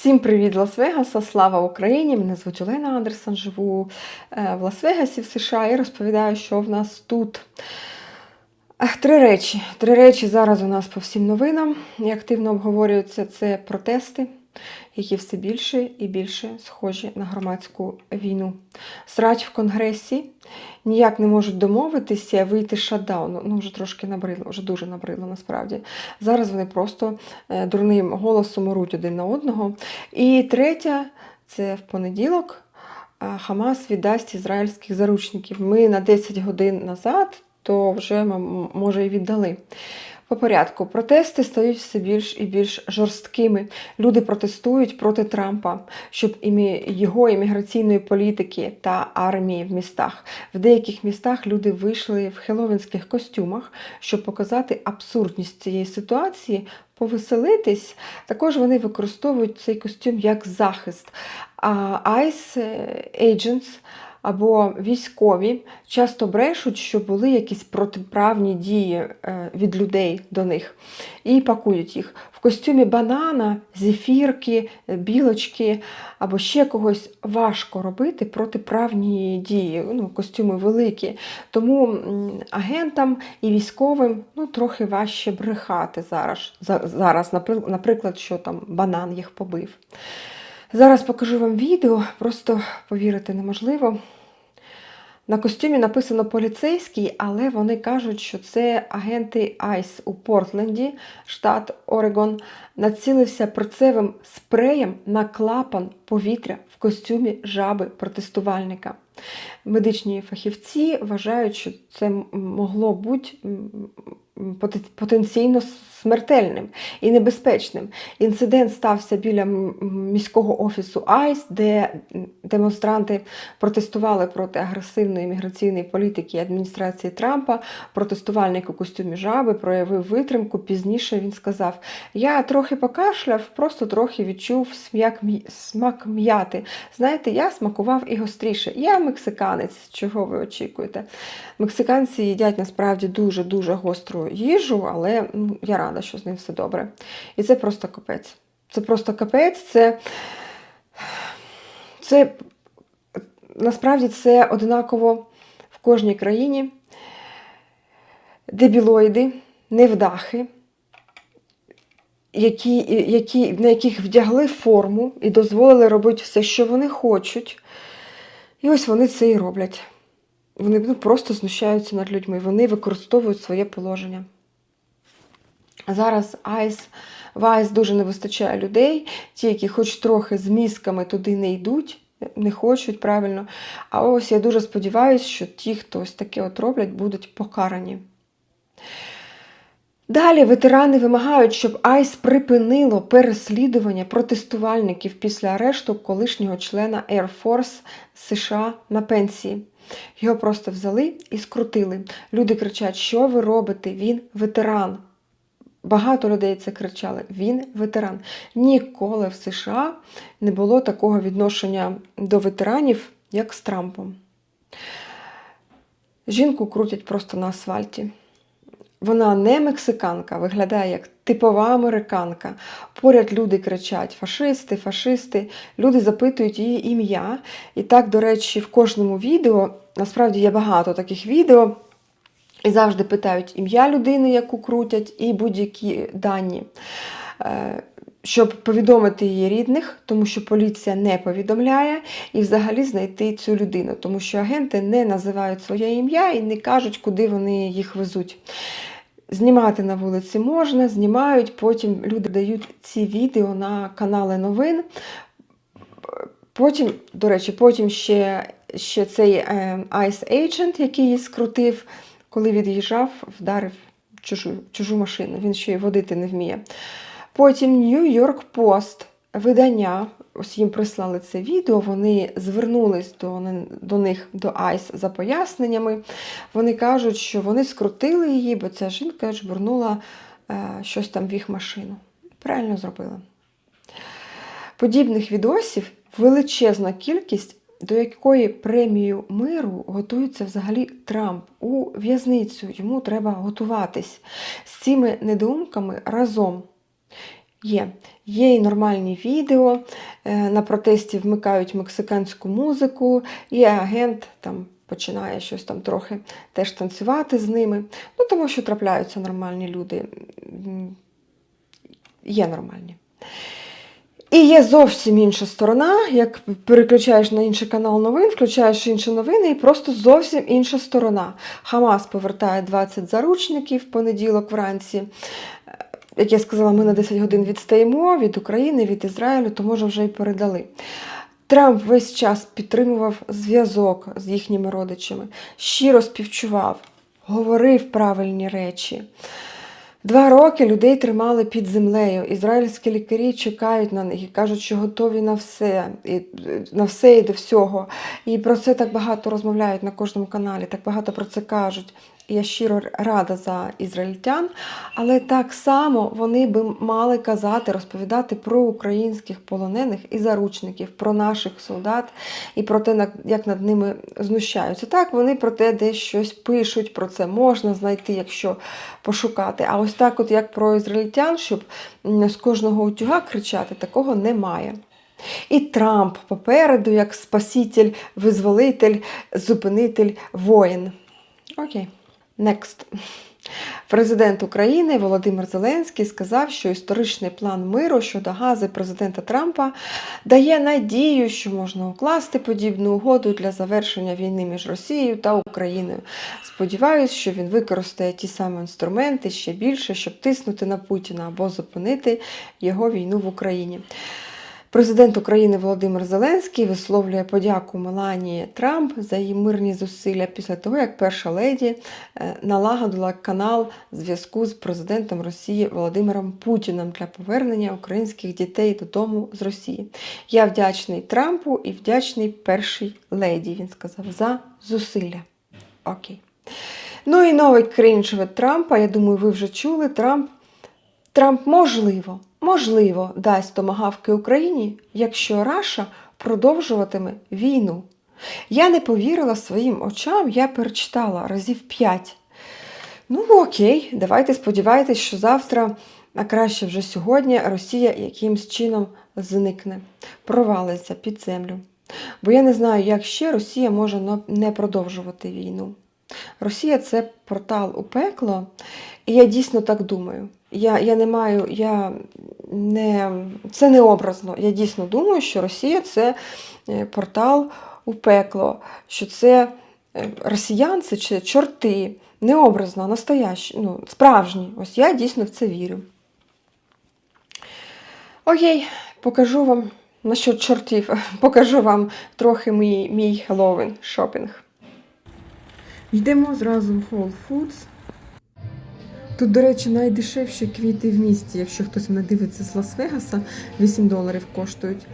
Всім привіт Лас-Вегаса! Слава Україні! Мене звуть Олена Андерсон, живу е, в Лас-Вегасі в США і розповідаю, що в нас тут. Три речі. Три речі зараз у нас по всім новинам і активно обговорюються це протести, які все більше і більше схожі на громадську війну. Срач в Конгресі ніяк не можуть домовитися, вийти з шатдауну. Ну, вже трошки набридло, вже дуже набридло насправді. Зараз вони просто е, дурним голосом оруть один на одного. І третя це в понеділок. Хамас віддасть ізраїльських заручників. Ми на 10 годин назад, то вже може і віддали. По порядку, протести стають все більш і більш жорсткими. Люди протестують проти Трампа, щоб імі- його імміграційної політики та армії в містах. В деяких містах люди вийшли в хеловінських костюмах, щоб показати абсурдність цієї ситуації, повеселитись. Також вони використовують цей костюм як захист. ICE Agents або військові часто брешуть, що були якісь протиправні дії е, від людей до них і пакують їх в костюмі банана, зефірки, е, білочки або ще когось важко робити протиправні дії. Ну, костюми великі. Тому агентам і військовим ну, трохи важче брехати зараз, зараз наприклад, що там банан їх побив. Зараз покажу вам відео, просто повірити неможливо. На костюмі написано поліцейський, але вони кажуть, що це агенти ICE у Портленді, штат Орегон, націлився перцевим спреєм на клапан повітря в костюмі жаби протестувальника. Медичні фахівці вважають, що це могло бути потенційно смертельним і небезпечним. Інцидент стався біля міського офісу АЙС, де демонстранти протестували проти агресивної міграційної політики адміністрації Трампа. Протестувальник у костюмі жаби проявив витримку. Пізніше він сказав: Я трохи покашляв, просто трохи відчув смак, м'яти. Знаєте, я смакував і гостріше. Я мексиканець. Чого ви очікуєте? Мексиканці їдять насправді дуже-дуже гостру їжу, але ну, я рада, що з ним все добре. І це просто капець. Це просто капець, це. Це насправді це однаково в кожній країні. Дебілоїди, невдахи, які, які, на яких вдягли форму і дозволили робити все, що вони хочуть. І ось вони це і роблять. Вони ну, просто знущаються над людьми, вони використовують своє положення. Зараз Айс, в Айс дуже не вистачає людей, ті, які хоч трохи з мізками туди не йдуть, не хочуть правильно. А ось я дуже сподіваюся, що ті, хто ось таке от роблять, будуть покарані. Далі ветерани вимагають, щоб АЙС припинило переслідування протестувальників після арешту колишнього члена Air Force США на пенсії. Його просто взяли і скрутили. Люди кричать, що ви робите? Він ветеран. Багато людей це кричали. Він ветеран. Ніколи в США не було такого відношення до ветеранів, як з Трампом. Жінку крутять просто на асфальті. Вона не мексиканка, виглядає як типова американка. Поряд люди кричать фашисти, фашисти. Люди запитують її ім'я. І так, до речі, в кожному відео, насправді є багато таких відео, і завжди питають ім'я людини, яку крутять, і будь-які дані. Е, Щоб повідомити її рідних, тому що поліція не повідомляє, і взагалі знайти цю людину, тому що агенти не називають своє ім'я і не кажуть, куди вони їх везуть. Знімати на вулиці можна, знімають, потім люди дають ці відео на канали новин. Потім, до речі, потім ще, ще цей е, Ice Agent, який її скрутив, коли від'їжджав, вдарив чужу, чужу машину. Він ще й водити не вміє. Потім York Post, видання, ось їм прислали це відео, вони звернулись до, до них, до ICE за поясненнями. Вони кажуть, що вони скрутили її, бо ця жінка жбурнула е, щось там в їх машину. Правильно зробила. Подібних відосів величезна кількість, до якої премію миру готується взагалі Трамп у в'язницю. Йому треба готуватись з цими недоумками разом. Є. Є і нормальні відео. е, На протесті вмикають мексиканську музику, і агент там починає щось там трохи теж танцювати з ними. Ну, тому що трапляються нормальні люди. Є нормальні. І є зовсім інша сторона, як переключаєш на інший канал новин, включаєш інші новини, і просто зовсім інша сторона. Хамас повертає 20 заручників в понеділок вранці. Е, Як я сказала, ми на 10 годин відстаємо від України, від Ізраїлю, то може вже й передали. Трамп весь час підтримував зв'язок з їхніми родичами, щиро співчував, говорив правильні речі. Два роки людей тримали під землею. Ізраїльські лікарі чекають на них і кажуть, що готові на все, і, на все і до всього. І про це так багато розмовляють на кожному каналі, так багато про це кажуть. Я щиро рада за ізраїльтян, але так само вони би мали казати, розповідати про українських полонених і заручників, про наших солдат і про те, як над ними знущаються. Так, вони про те десь щось пишуть, про це можна знайти, якщо пошукати. А ось так, от як про ізраїльтян, щоб з кожного утюга кричати, такого немає. І Трамп попереду, як спаситель, визволитель, зупинитель, воїн. Окей. Next. Президент України Володимир Зеленський сказав, що історичний план миру щодо гази президента Трампа дає надію, що можна укласти подібну угоду для завершення війни між Росією та Україною. Сподіваюсь, що він використає ті самі інструменти ще більше, щоб тиснути на Путіна або зупинити його війну в Україні. Президент України Володимир Зеленський висловлює подяку Меланії Трамп за її мирні зусилля після того, як перша леді е, налагодила канал зв'язку з президентом Росії Володимиром Путіним для повернення українських дітей додому з Росії. Я вдячний Трампу і вдячний першій леді. Він сказав за зусилля. Окей. Ну і новий крінж від Трампа. Я думаю, ви вже чули. Трамп Трамп можливо, можливо, дасть томагавки Україні, якщо Раша продовжуватиме війну. Я не повірила своїм очам, я перечитала разів п'ять. Ну, окей, давайте сподівайтесь, що завтра, а краще вже сьогодні, Росія якимсь чином зникне, провалиться під землю. Бо я не знаю, як ще Росія може не продовжувати війну. Росія це портал у пекло, і я дійсно так думаю. Я, я не маю, я не, це не образно. Я дійсно думаю, що Росія це е, портал у пекло, що це е, росіянці чи чорти, не образно, настоящі, ну, справжні. Ось я дійсно в це вірю. Окей, покажу вам насчет чортів, покажу вам трохи мій, мій Хеллоуін шопінг. Йдемо зразу в Whole Foods. Тут, до речі, найдешевші квіти в місті, якщо хтось мене дивиться з Лас-Вегаса, 8 доларів коштують.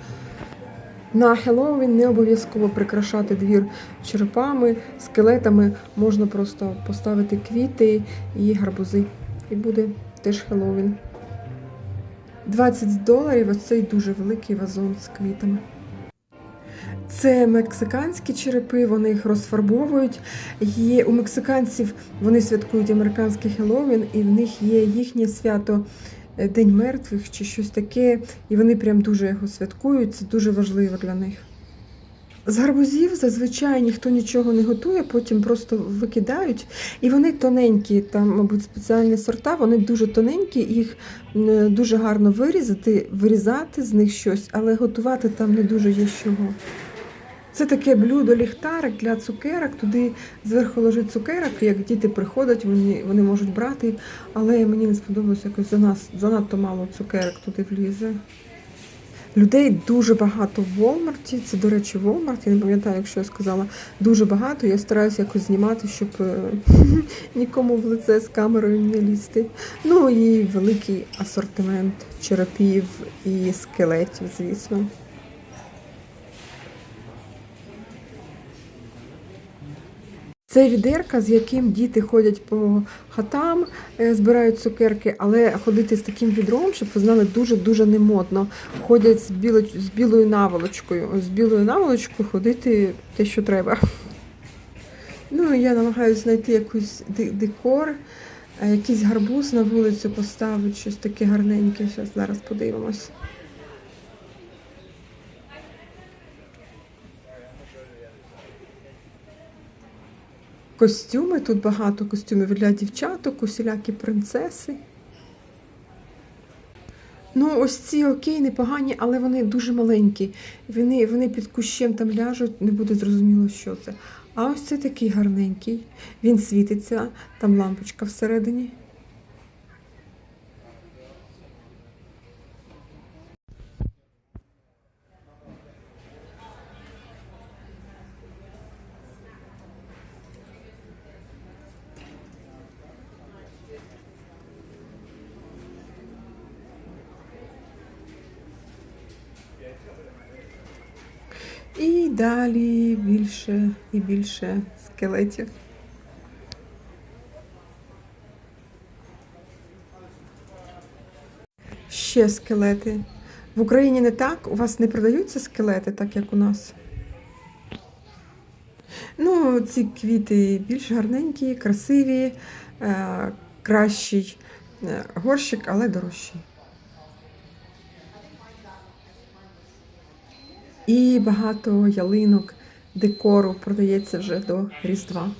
На Хеллоуін не обов'язково прикрашати двір черепами, скелетами. Можна просто поставити квіти і гарбузи. І буде теж Хеллоуін. 20 доларів ось цей дуже великий вазон з квітами. Це мексиканські черепи, вони їх розфарбовують. Є у мексиканців вони святкують американський Хеллоуін, і в них є їхнє свято е, День мертвих чи щось таке, і вони прям дуже його святкують. Це дуже важливо для них. З гарбузів зазвичай ніхто нічого не готує, потім просто викидають. І вони тоненькі, там, мабуть, спеціальні сорта, вони дуже тоненькі, їх дуже гарно вирізати, вирізати з них щось, але готувати там не дуже є чого. Це таке блюдо ліхтарик для цукерок. Туди зверху лежить цукерок, як діти приходять, вони, вони можуть брати, але мені не сподобалося якось за нас, занадто мало цукерок туди влізе. Людей дуже багато в Волмарті. Це, до речі, Волмарт. Я не пам'ятаю, якщо я сказала дуже багато. Я стараюся якось знімати, щоб е, нікому в лице з камерою не лізти. Ну і великий асортимент черепів і скелетів, звісно. Це відерка, з яким діти ходять по хатам, е, збирають цукерки, але ходити з таким відром, щоб ви знали, дуже-дуже не модно. Ходять з, біло, з білою наволочкою. З білою наволочкою ходити те, що треба. Ну, я намагаюся знайти якийсь декор Е, Якийсь гарбуз на вулицю поставить, щось таке гарненьке. Зараз подивимось. Костюми, тут багато костюмів для дівчаток, усілякі принцеси. Ну, ось ці окей, непогані, але вони дуже маленькі. Вони, вони під кущем там ляжуть, не буде зрозуміло, що це. А ось це такий гарненький. Він світиться, там лампочка всередині. І далі більше і більше скелетів. Ще скелети. В Україні не так? У вас не продаються скелети, так як у нас? Ну, ці квіти більш гарненькі, красиві, е, кращий е, горщик, але дорожчий. І багато ялинок, декору продається вже до Різдва.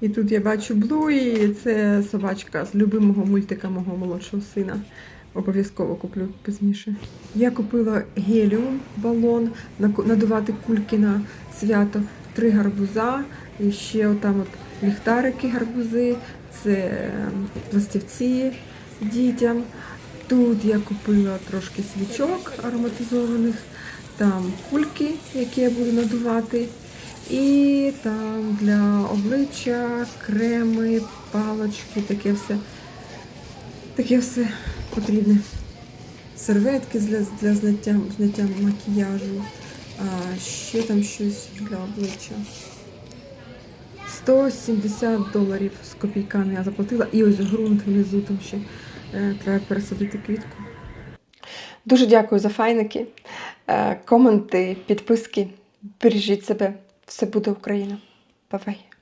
І тут я бачу Блуї, це собачка з любимого мультика мого молодшого сина. Обов'язково куплю пізніше. Я купила геліум балон надувати кульки на свято, три гарбуза, і ще отам от ліхтарики гарбузи, це ем, пластівці дітям. Тут я купила трошки свічок ароматизованих, там кульки, які я буду надувати. І там для обличчя, креми, палочки, таке все. Таке все потрібне. Серветки для, для зняття, зняття макіяжу, а ще там щось для обличчя. 170 доларів з копійками я заплатила. І ось ґрунт внизу там ще е, треба пересадити квітку. Дуже дякую за файники, е, коменти, підписки. Бережіть себе. Все буде Україна. Бай-бай.